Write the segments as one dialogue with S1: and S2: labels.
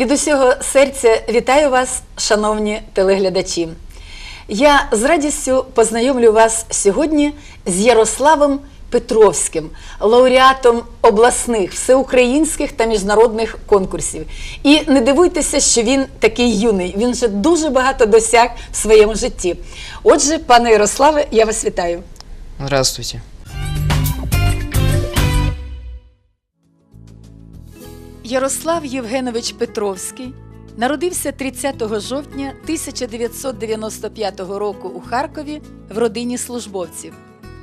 S1: Від усього серця вітаю вас, шановні телеглядачі. Я з радістю познайомлю вас сьогодні з Ярославом Петровським, лауреатом обласних, всеукраїнських та міжнародних конкурсів. І не дивуйтеся, що він такий юний. Він вже дуже багато досяг в своєму житті. Отже, пане Ярославе, я вас вітаю.
S2: Здравствуйте.
S1: Ярослав Євгенович Петровський народився 30 жовтня 1995 року у Харкові в родині службовців.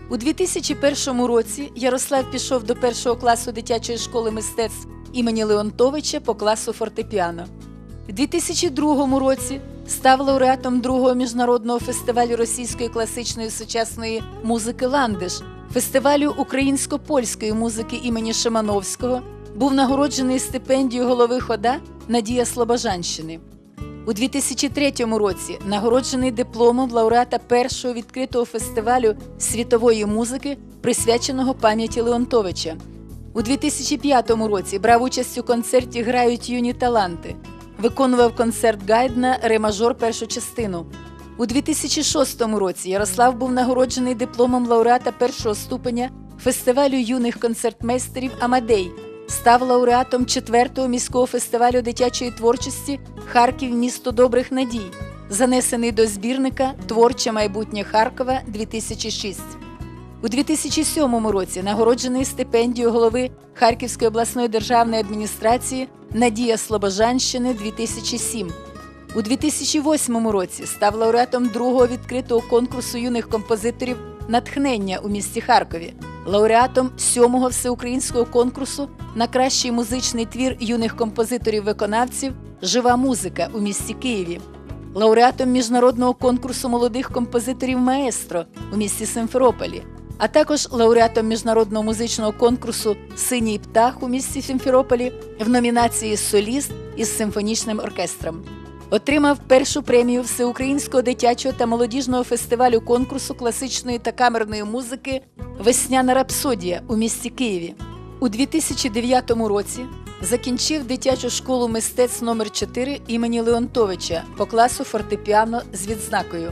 S1: У 2001 році Ярослав пішов до першого класу дитячої школи мистецтв імені Леонтовича по класу фортепіано. У 2002 році став лауреатом другого міжнародного фестивалю російської класичної сучасної музики Ландиш, фестивалю українсько-польської музики імені Шимановського, був нагороджений стипендією голови хода Надія Слобожанщини. У 2003 році нагороджений дипломом лауреата першого відкритого фестивалю світової музики, присвяченого пам'яті Леонтовича. У 2005 році брав участь у концерті Грають юні таланти. Виконував концерт Гайдна Ремажор першу частину. У 2006 році Ярослав був нагороджений дипломом лауреата першого ступеня фестивалю юних концертмейстерів Амадей. Став лауреатом 4-го міського фестивалю дитячої творчості Харків місто добрих надій, занесений до збірника Творче майбутнє Харкова 2006. У 2007 році нагороджений стипендією голови Харківської обласної державної адміністрації Надія Слобожанщини 2007. У 2008 році став лауреатом другого відкритого конкурсу юних композиторів Натхнення у місті Харкові, лауреатом сьомого всеукраїнського конкурсу на кращий музичний твір юних композиторів-виконавців Жива музика у місті Києві, лауреатом міжнародного конкурсу молодих композиторів Маестро у місті Симферополі, а також лауреатом міжнародного музичного конкурсу Синій птах у місті Сімферополі в номінації Соліст із симфонічним оркестром. Отримав першу премію Всеукраїнського дитячого та молодіжного фестивалю конкурсу класичної та камерної музики Весняна рапсодія у місті Києві. У 2009 році закінчив дитячу школу мистецтв номер 4 імені Леонтовича по класу фортепіано з відзнакою.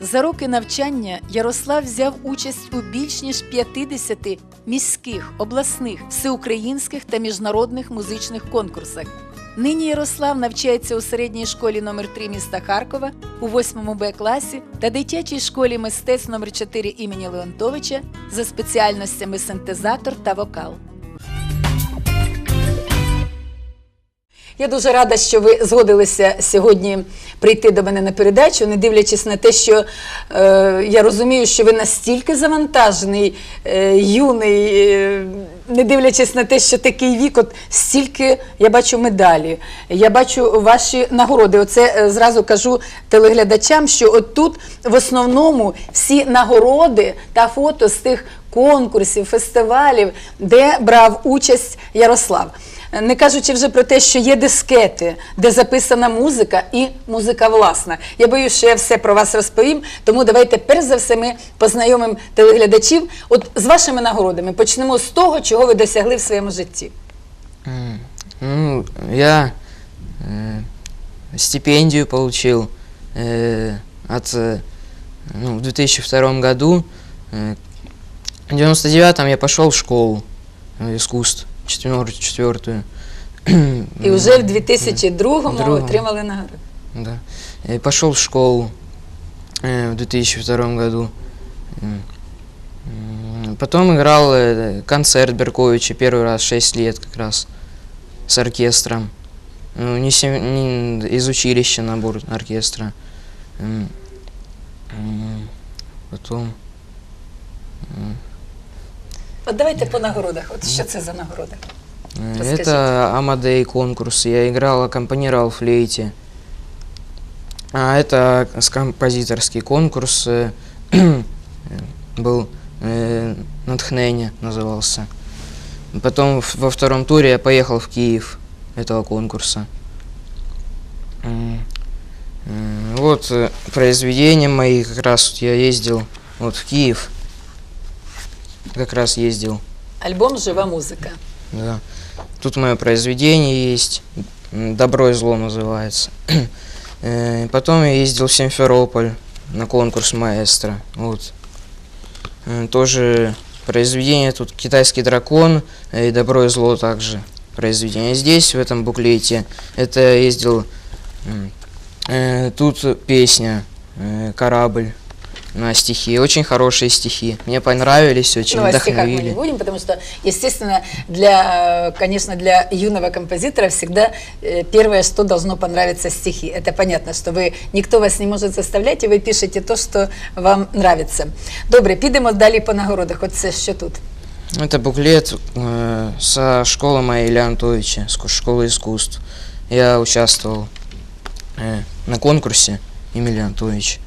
S1: За роки навчання Ярослав взяв участь у більш ніж 50 міських, обласних, всеукраїнських та міжнародних музичних конкурсах. Нині Ярослав навчається у середній школі номер 3 міста Харкова у 8 Б класі та дитячій школі мистецтв номер 4 імені Леонтовича за спеціальностями синтезатор та вокал. Я дуже рада, що ви згодилися сьогодні прийти до мене на передачу, не дивлячись на те, що е, я розумію, що ви настільки завантажений, е, юний, е, не дивлячись на те, що такий вік, от стільки я бачу медалі, я бачу ваші нагороди. Оце е, зразу кажу телеглядачам, що от тут в основному всі нагороди та фото з тих конкурсів, фестивалів, де брав участь Ярослав Не кажучи вже про те, що є дискети, де записана музика і музика власна. Я боюсь, що я все про вас розповім. Тому давайте перш за все ми познайомимо телеглядачів. От з вашими нагородами почнемо з того, чого ви досягли в своєму житті.
S2: М, Ну, я э, стипендию получил э, от, э, ну, в 2002 году. Э, в 99-м я пошел в школу э, искусств, Четвер- четвертую.
S1: І вже в 2002-му
S2: Другому.
S1: отримали нагороду.
S2: Да. Я пошел в школу э, в 2002 году. Потом играл э, концерт Берковича первый раз, 6 лет как раз, с оркестром. Ну, не сем- не из училища набор оркестра. Потом...
S1: От давайте по нагородах. От що це за нагорода?
S2: э,
S1: Расскажите.
S2: Это Амадей конкурс. Я играл, аккомпанировал флейте. А это композиторский конкурс э, был э, Натхнение назывался. Потом во втором туре я поехал в Киев этого конкурса. М, Вот э, произведения мои, как раз вот я ездил вот в Киев. Как раз ездил.
S1: Альбом Жива музика.
S2: Да. Тут мое произведение есть. «Добро и зло» называется. Э, Потом я ездил в Симферополь на конкурс маэстро. Вот. Э, Тоже произведение тут «Китайский дракон» и «Добро и зло» также произведение. Здесь, в этом буклете, это я ездил... э, Тут песня «Корабль» на стихи. Очень хорошие стихи. Мне понравились, очень
S1: Ну, о стихах мы не
S2: вдохновили.
S1: будем, потому что, естественно, для, э, конечно, для юного композитора всегда э, первое, что должно понравиться стихи. Это понятно, что вы, никто вас не может заставлять, і ви пишете то, що вам нравится. Добре, підемо далі по нагородах. Оце що тут?
S2: Это буклет э, со школы моей Илья Антовича, с ку- школы искусств. Я участвовал э, на конкурсе Эмилия Антович.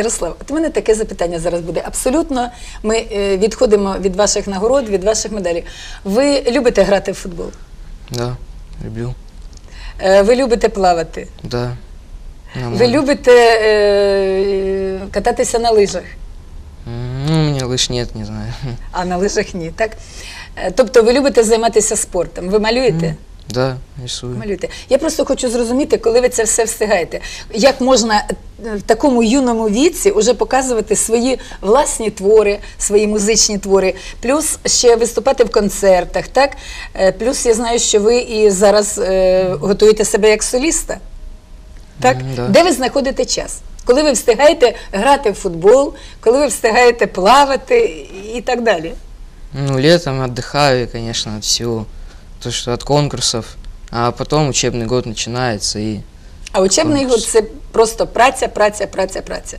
S1: Ярослав, от у мене таке запитання зараз буде. Абсолютно, ми е, відходимо від ваших нагород, від ваших медалей. Ви любите грати в футбол?
S2: Да, люблю.
S1: Е, Ви любите плавати?
S2: Да.
S1: Ви любите е, кататися на лижах?
S2: Ну, у меня лыж нет, не знаю.
S1: А на лижах ні, так? Е, Тобто ви любите займатися спортом? Ви малюєте?
S2: М, Да, рисую.
S1: Малюєте. Я просто хочу зрозуміти, коли ви це все встигаєте. Як можна е, в такому юному віці вже показувати свої власні твори, свої музичні твори, плюс ще виступати в концертах, так? Е, Плюс я знаю, що ви і зараз е, готуєте себе як соліста. Так?
S2: М, да.
S1: Де ви знаходите час? Коли ви встигаєте грати в футбол, коли ви встигаєте плавати і так далі.
S2: Ну, летом отдыхаю, конечно, от всего. То, что от конкурсов. А потом учебный год начинается и...
S1: А учебний год це просто праця, праця, праця, праця.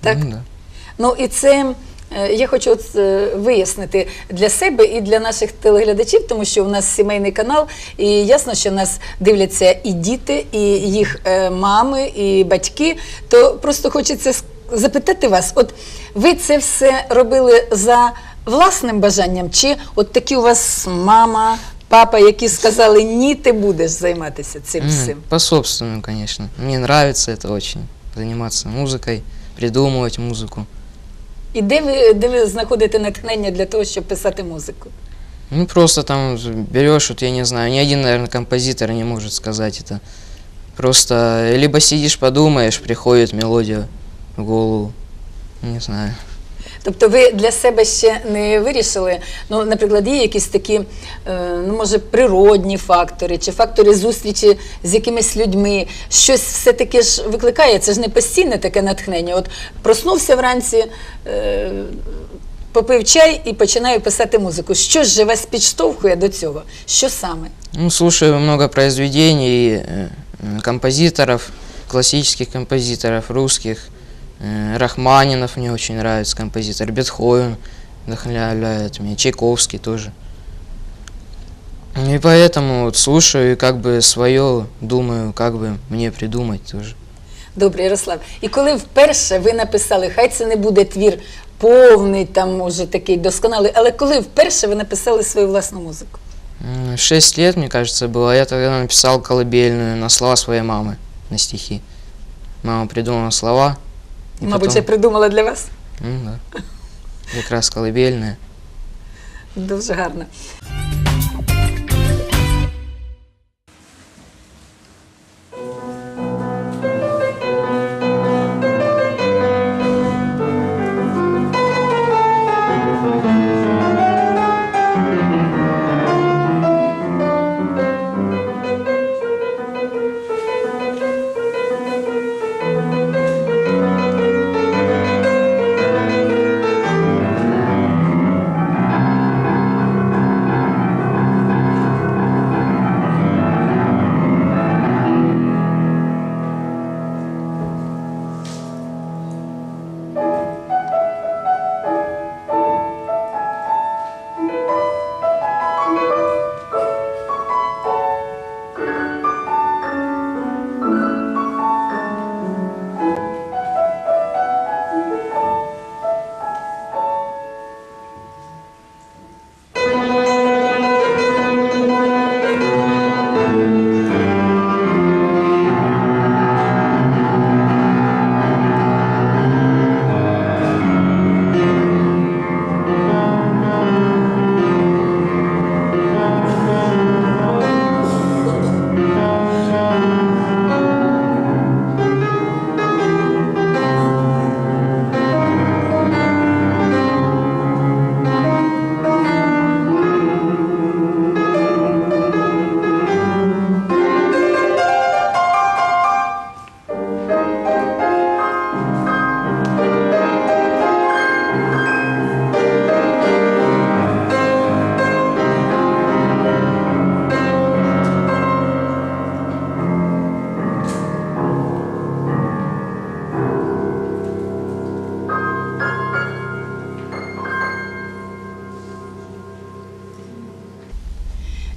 S1: Так?
S2: Ну, да.
S1: Ну і це Е, Я хочу от, е, вияснити для себе і для наших телеглядачів, тому що у нас сімейний канал, і ясно, що нас дивляться і діти, і їх е, мами, і батьки. То просто хочеться с- запитати вас: от ви це все робили за власним бажанням, чи от такі у вас мама, папа, які сказали, ні, ти будеш займатися цим
S2: М,
S1: всім?
S2: По собственному, конечно. Мне нравится это очень. Заниматься музыкой, придумывать музыку.
S1: І де ви, де ви знаходите натхнення для того, щоб писати музику?
S2: Ну, просто там берешь, вот я не знаю, ни один, наверное, композитор не может сказать это. Просто либо сидишь, подумаешь, приходит мелодия в голову. Не знаю.
S1: Тобто ви для себе ще не вирішили, ну, наприклад, є якісь такі, е, ну, може, природні фактори чи фактори зустрічі з якимись людьми, щось все-таки ж викликає, це ж не постійне таке натхнення. От проснувся вранці, е, попив чай і починаю писати музику. Що ж вас підштовхує до цього? Що саме?
S2: Ну, слушаю много произведений э, э, композиторов, классических композиторов, русских. Э, Рахманинов мне очень нравится композитор, Бетховен вдохновляет меня, Чайковский тоже. И поэтому вот слушаю и как бы свое думаю, как бы мне придумать тоже.
S1: Добре, Ярослав. І коли вперше ви написали, хай це не буде твір повний, там може такий досконалий, але коли вперше ви написали свою власну музику?
S2: М, Шесть лет, мне кажется, было. Я тогда написал колыбельную на слова своей мамы, на стихи. Мама придумала слова. и
S1: Мабуть,
S2: потім...
S1: я придумала для вас.
S2: Mm, да. Якраз колибельне.
S1: Дуже гарно.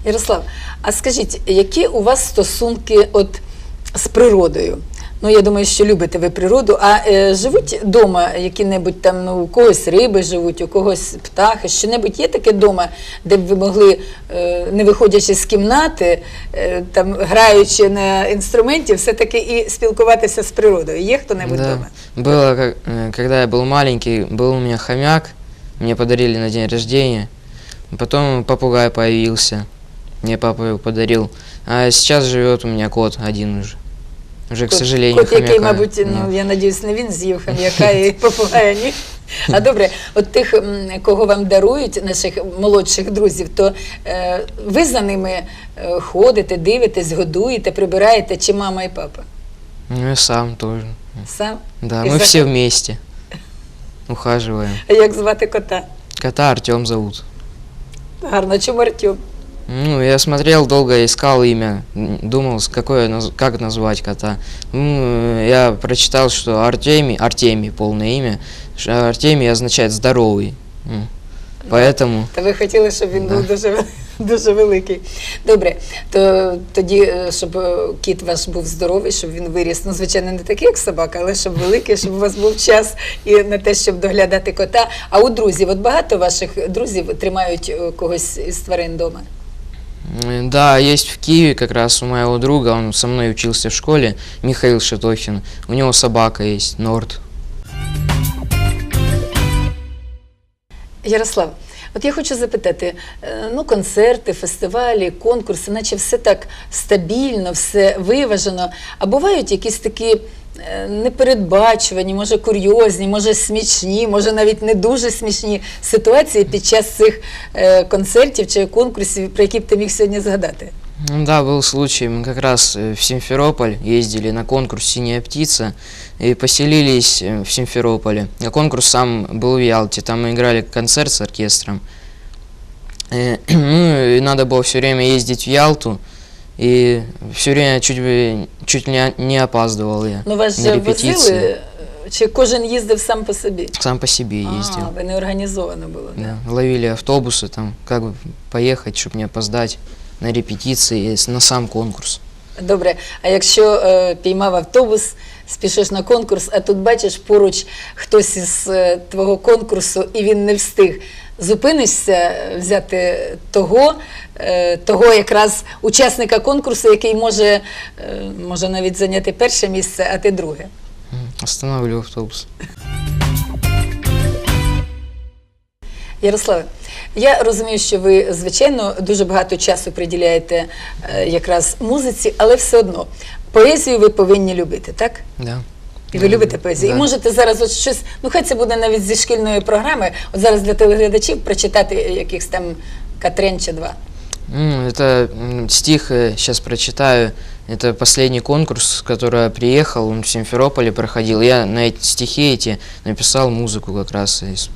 S1: Ярослав, а скажіть, які у вас стосунки от з природою? Ну, я думаю, що любите ви природу. А е, живуть вдома які-небудь там, ну, у когось риби живуть, у когось птахи, що-небудь є таке вдома, де б ви могли, е, не виходячи з кімнати, е, там, граючи на інструменті, все-таки і спілкуватися з природою. Є хто-небудь
S2: Да.
S1: вдома?
S2: Было, как- э, когда я был маленький, был у меня хомяк, мне подарили на день рождения. Потом попугай появился, мне папа его подарил. А сейчас живет у меня кот один уже. Уже, к
S1: Кот-
S2: сожалению,
S1: Кот, який,
S2: хомяка
S1: мабуть, ну, я надіюсь, не він з'їв хом'яка і попугая, ні? А добре, от тих, кого вам дарують, наших молодших друзів, то е, ви за ними е, ходите, дивитесь, годуєте, прибираєте, чи мама і папа?
S2: Ну и сам тоже.
S1: Сам?
S2: Да,
S1: И
S2: мы
S1: за-
S2: все вместе ухаживаем.
S1: А як звати кота?
S2: Кота Артем зовут.
S1: Гарно, чому Артем?
S2: Ну, я смотрел, долго искал имя, думал, какое, как назвать кота. Ну, я прочитал, что Артемий, Артемий полное имя, Артемий означает здоровый. Поэтому
S1: Та ви хотіли, щоб він
S2: Да.
S1: був дуже, дуже великий. Добре, то тоді, е, щоб е, кіт ваш був здоровий, щоб він виріс. Ну, звичайно, не такий, як собака, але щоб великий, щоб у вас був час і на те, щоб доглядати кота. А у друзів, от багато ваших друзів тримають е, когось із тварин вдома?
S2: Да, есть в Киеве как раз у моего друга, он со мной учился в школе, Михаил Шатохин. У него собака есть, Норд.
S1: Ярослав, от я хочу запитати: е, ну, концерти, фестивалі, конкурси, наче все так стабільно, все виважено. А бувають якісь такі непередбачувані, може курйозні, може смішні, може навіть не дуже смішні ситуації під час цих е, концертів чи конкурсів, про які б ти міг сьогодні згадати?
S2: Ну Да, был случай, мы как раз э, в Симферополь ездили на конкурс «Синяя птица» и поселились э, в Симферополе. А конкурс сам был в Ялте, там мы играли концерт с оркестром. Э, Ну и надо было все время ездить в Ялту, и все время чуть, бы, чуть не, не опаздывал я
S1: Ну, вас
S2: на
S1: же
S2: репетиции.
S1: возили, е, чи кожен їздив сам по собі?
S2: Сам по себе ездил.
S1: А, ви не організовано було. Да?
S2: Да, ловили автобусы, там, как бы поехать, чтобы не опоздать на репетиции, и с- на сам конкурс.
S1: Добре, а якщо е, піймав автобус, спішиш на конкурс, а тут бачиш поруч хтось із е, твого конкурсу і він не встиг. Зупинишся взяти того, е, того якраз учасника конкурсу, який може, е, може навіть зайняти перше місце, а ти друге.
S2: М, Останавливал автобус.
S1: Ярославе, я розумію, що ви, звичайно, дуже багато часу приділяєте е, якраз музиці, але все одно поезію ви повинні любити, так?
S2: Да.
S1: І ви любите поезію.
S2: Да.
S1: І можете зараз от щось, ну хай це буде навіть зі шкільної програми, от зараз для телеглядачів прочитати якихось там Катрен чи два.
S2: М, Это м, стих сейчас прочитаю. Это последний конкурс, в который я приехал, он в Симферополе проходил. Я на эти стихи эти написал музыку как раз. из-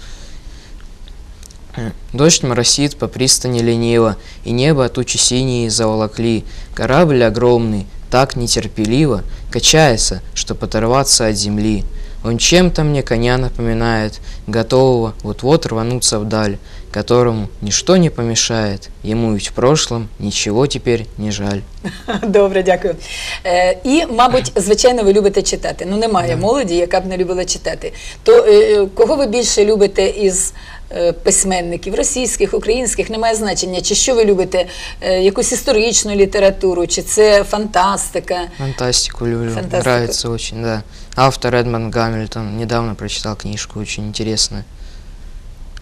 S2: Э, Дождь моросит по пристани лениво, и небо тучи синие заволокли. Корабль огромный, так нетерпеливо, качается, чтоб оторваться от земли. Он чем-то мне коня напоминает, готового вот-вот рвануться вдаль, которому ничто не помешает, ему ведь в прошлом ничего теперь не жаль.
S1: Добре, дякую. Е, і, мабуть, звичайно, ви любите читати. Ну, немає молоді, яка б не любила читати. То е, е, кого ви більше любите із е, письменників, російських, українських, немає значення. Чи що ви любите? Е, якусь історичну літературу, чи це фантастика?
S2: Фантастику люблю,
S1: Фантастику.
S2: нравится очень, да. Автор Эдмонд Гамильтон, недавно прочитал книжку, очень интересная.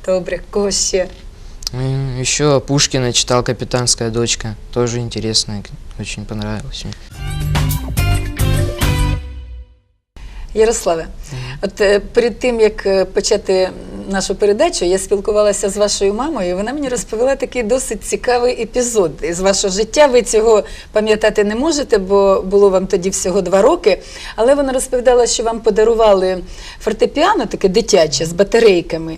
S1: Добре, кого ще?
S2: Еще Пушкина читал «Капитанская дочка», тоже интересная, очень понравилось мне.
S1: Ярославе, от е, перед тим як е, почати нашу передачу, я спілкувалася з вашою мамою. і Вона мені розповіла такий досить цікавий епізод із вашого життя. Ви цього пам'ятати не можете, бо було вам тоді всього два роки. Але вона розповідала, що вам подарували фортепіано, таке дитяче з батарейками.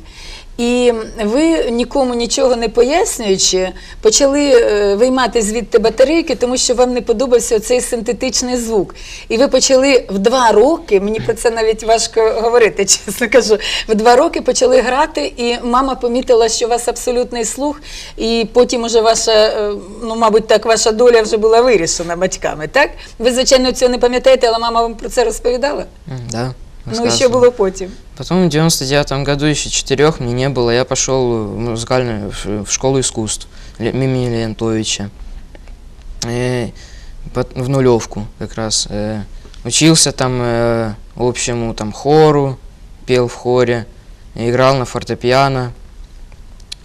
S1: І ви нікому нічого не пояснюючи, почали е, виймати звідти батарейки, тому що вам не подобався цей синтетичний звук. І ви почали в два роки, мені про це навіть важко говорити, чесно кажу. В два роки почали грати, і мама помітила, що у вас абсолютний слух, і потім уже ваша, е, ну, мабуть, так, ваша доля вже була вирішена батьками, так? Ви, звичайно, цього не пам'ятаєте, але мама вам про це розповідала?
S2: М, Да,
S1: Ну,
S2: рассказывал.
S1: було потім?
S2: Потом в 99 году еще четырех мне не было, я пошел в музыкальную в- школу искусств Ле- имени Леонтовича. Э, пот- в нулевку как раз. э, Учился там э, общему там хору, пел в хоре, играл на фортепиано.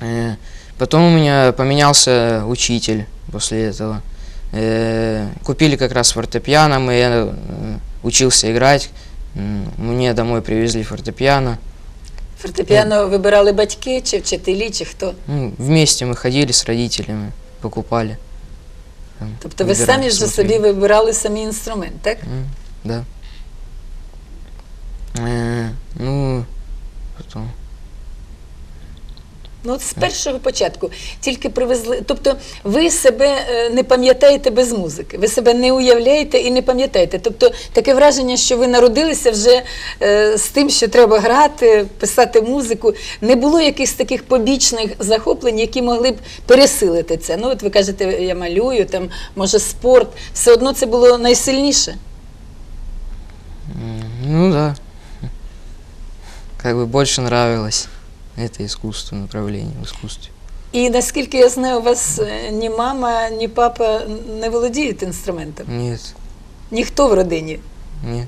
S2: Э, Потом у меня поменялся учитель после этого. Купили как раз фортепиано, мы, я учился играть. М, Мне домой привезли фортепиано.
S1: Фортепіано вибирали батьки, чи вчителі, чи хто?
S2: Ну, вместе мы ходили с родителями, покупали. Там,
S1: Тобто ви
S2: выбирали,
S1: самі ж за
S2: смотрели.
S1: собі вибирали самі інструмент, так?
S2: М, Да. Э, ну, потом.
S1: Ну, от з першого початку тільки привезли. Тобто, ви себе е, не пам'ятаєте без музики, ви себе не уявляєте і не пам'ятаєте. Тобто, таке враження, що ви народилися вже е, з тим, що треба грати, писати музику. Не було якихось таких побічних захоплень, які могли б пересилити це. Ну, от ви кажете, я малюю, там, може, спорт. Все одно це було найсильніше.
S2: Ну да. Как бы больше нравилось это искусство, направление в искусстве.
S1: І наскільки я знаю, у вас е, ні мама, ні папа не володіють інструментом.
S2: Нет,
S1: Ніхто в родині.
S2: нет.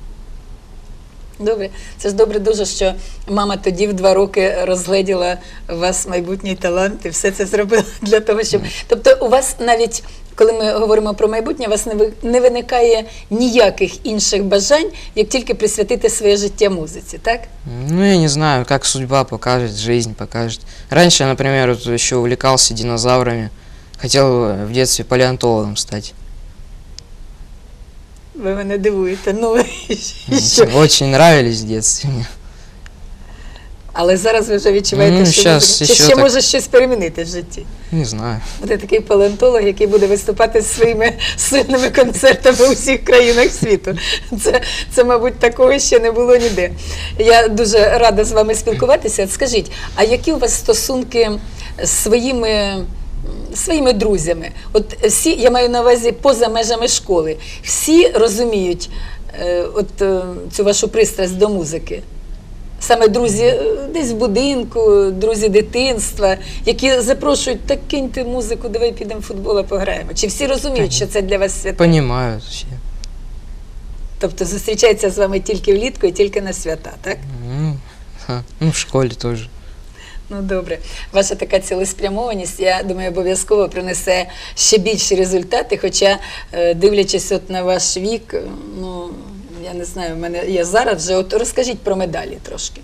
S1: Добре, це ж добре дуже, що мама тоді в два роки розгледіла у вас майбутній талант і все це зробила для того, щоб. Тобто, у вас навіть коли ми говоримо про майбутнє, у вас не виникає ніяких інших бажань, як тільки присвятити своє життя музиці, так?
S2: Ну, я не знаю, как судьба покажет, жизнь покажет. Раньше я, например, вот еще увлекался динозаврами. Хотел в детстве палеонтологом стать.
S1: Ви мене дивуєте. Ну?
S2: Очень нравились в детстве мне.
S1: Але зараз ви вже відчуваєте,
S2: Ну,
S1: що
S2: щас
S1: ви- чи
S2: ще
S1: ще
S2: так.
S1: може щось перемінити в житті.
S2: Не знаю.
S1: Буде такий палеонтолог, який буде виступати зі своїми сильними концертами у всіх країнах світу. Це, це, мабуть, такого ще не було ніде. Я дуже рада з вами спілкуватися. Скажіть, а які у вас стосунки з своїми, своїми друзями? От всі, я маю на увазі поза межами школи, всі розуміють е, от, е, цю вашу пристрасть до музики? Саме друзі е, десь в будинку, друзі дитинства, які запрошують, так киньте музику, давай підемо в футбол, а пограємо. Чи всі розуміють, що це для вас свято?
S2: Понимают все.
S1: Тобто зустрічаються з вами тільки влітку і тільки на свята, так?
S2: Ну, ха, ну, в школе тоже.
S1: Ну добре. Ваша така цілеспрямованість, я думаю, обов'язково принесе ще більші результати. Хоча, е, дивлячись от на ваш вік, е, ну я не знаю, в мене я зараз вже от розкажіть про медалі трошки.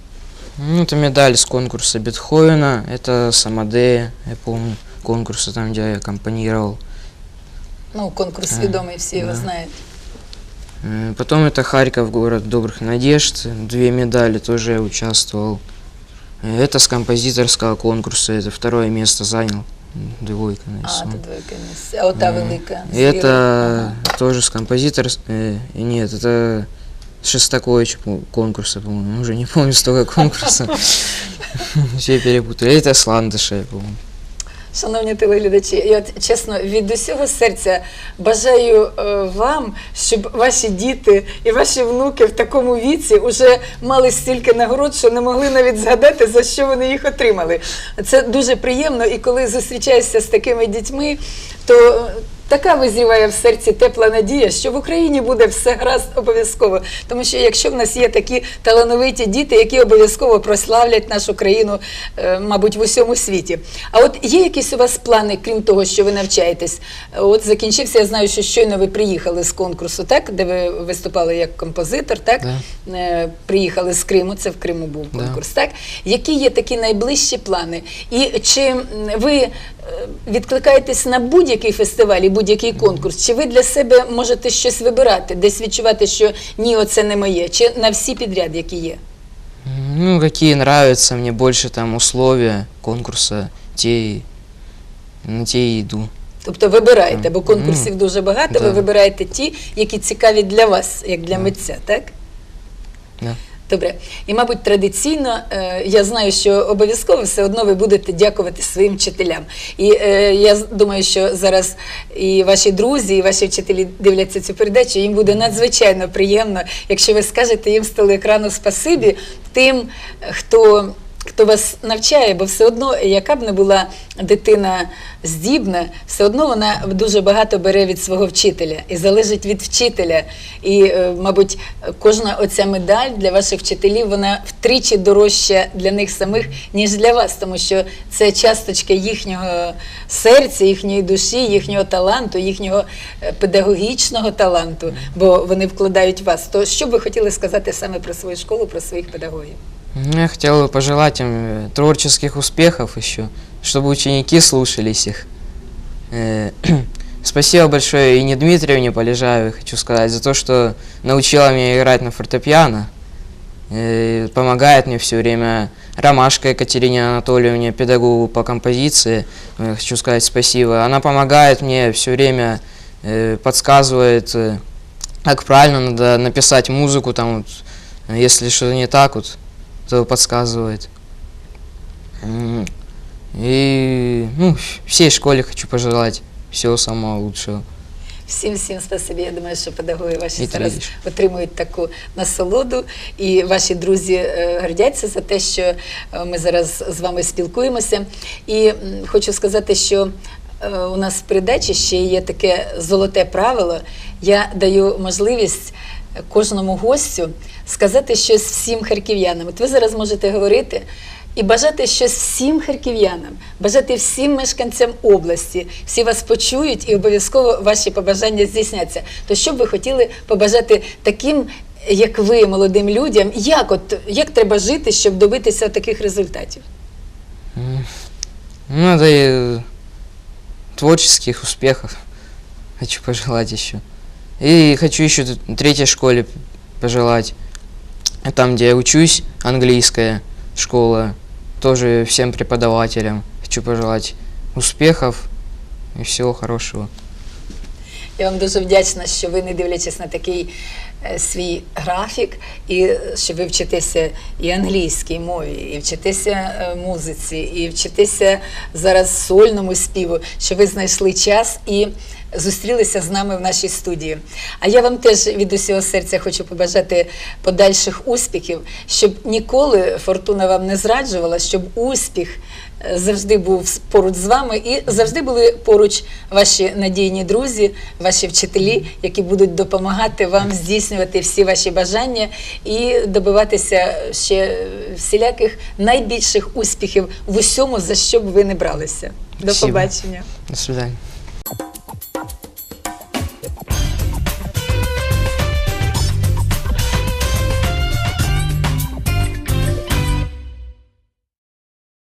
S2: Ну, это медаль с конкурса Бетховена, это Самадея, я помню, конкурсы там, где я аккомпанировал.
S1: Ну, конкурс
S2: А,
S1: відомий, всі його
S2: да.
S1: знають.
S2: Э, Потом это Харьков, город добрых надежд, две медали тоже я участвовал. Э, Это с композиторского конкурса, это второе место занял, двойка
S1: А,
S2: нарисован.
S1: тут велике місце. А ота
S2: М,
S1: велика. з
S2: Это.
S1: Ага.
S2: тоже с композитор... э, нет, это по- конкурса, по-моему. Уже не помню столько конкурсов. Все перепутали. Это с Ландыша, я помню.
S1: Шановні телеглядачі, я от, чесно від усього серця бажаю е, вам, щоб ваші діти і ваші внуки в такому віці вже мали стільки нагород, що не могли навіть згадати, за що вони їх отримали. Це дуже приємно, і коли зустрічаєшся з такими дітьми, то така визріває в серці тепла надія, що в Україні буде все гаразд обов'язково. Тому що якщо в нас є такі талановиті діти, які обов'язково прославлять нашу країну, е, мабуть, в усьому світі. А от є якісь у вас плани, крім того, що ви навчаєтесь? От закінчився, я знаю, що щойно ви приїхали з конкурсу, так, де ви виступали як композитор, так?
S2: Да.
S1: Е, Приїхали з Криму, це в Криму був
S2: Да.
S1: конкурс, так? Які є такі найближчі плани? І чи ви відкликаєтесь на будь-який фестиваль і будь-який конкурс? Чи ви для себе можете щось вибирати, десь відчувати, що ні, оце не моє, чи на всі підряд, які є?
S2: Ну, какие нравятся мне больше там условия конкурса, те и на те и иду.
S1: Тобто вибираєте, бо конкурсів дуже багато, ви
S2: Да.
S1: вибираєте ті, які цікаві для вас, як для митця, так?
S2: Да.
S1: Добре. І, мабуть, традиційно е, я знаю, що обов'язково все одно ви будете дякувати своїм вчителям. І е, я думаю, що зараз і ваші друзі, і ваші вчителі дивляться цю передачу. Їм буде надзвичайно приємно, якщо ви скажете їм з телеекрану спасибі тим, хто. Хто вас навчає, бо все одно, яка б не була дитина здібна, все одно вона дуже багато бере від свого вчителя і залежить від вчителя. І, е, мабуть, кожна оця медаль для ваших вчителів вона втричі дорожча для них самих, ніж для вас, тому що це часточка їхнього серця, їхньої душі, їхнього таланту, їхнього е, педагогічного таланту, бо вони вкладають вас. То що б ви хотіли сказати саме про свою школу, про своїх педагогів?
S2: Ну, Я хотел бы пожелать им э, творческих успехов еще, чтобы ученики слушались их. Э, Спасибо большое Ине Дмитриевне Полежаевой, хочу сказать, за то, что научила меня играть на фортепиано. э, помогает мне все время. Ромашка Екатерине Анатольевне, педагогу по композиции, хочу сказать спасибо. Она помогает мне все время, подсказывает, как правильно надо написать музыку, там вот, если что-то не так, вот, то подсказывает. И ну, всей школе хочу пожелать всего самого лучшего.
S1: Всім всім спасибі. Я думаю, що педагоги ваші зараз отримують таку насолоду, і ваші друзі е, гордяться за те, що е, ми зараз з вами спілкуємося. І хочу сказати, що е, у нас в передачі ще є таке золоте правило. Я даю можливість кожному гостю сказати щось всім харків'янам. От ви зараз можете говорити. І бажати щось всім харків'янам, бажати всім мешканцям області. Всі вас почують і обов'язково ваші побажання здійсняться. То що б ви хотіли побажати таким, як ви, молодим людям, як от як треба жити, щоб добитися таких результатів?
S2: Ну, надо и творческих успехов хочу пожелать еще. И хочу еще третьей школе пожелать. Там, где я учусь, английская школа, тоже всем преподавателям хочу пожелать успехов и всего хорошего.
S1: Я вам дуже вдячна, що ви, не дивлячись на такий свій графік, і е, що ви вчитеся і англійській мові, і вчитеся е, музиці, і вчитеся зараз сольному співу, що ви знайшли час і зустрілися з нами в нашій студії. А я вам теж від усього серця хочу побажати подальших успіхів, щоб ніколи фортуна вам не зраджувала, щоб успіх е, завжди був поруч з вами і завжди були поруч ваші надійні друзі, ваші вчителі, які будуть допомагати вам здійснювати всі ваші бажання і добиватися ще всіляких найбільших успіхів в усьому, за що б ви не бралися. До побачення.
S2: До свидания.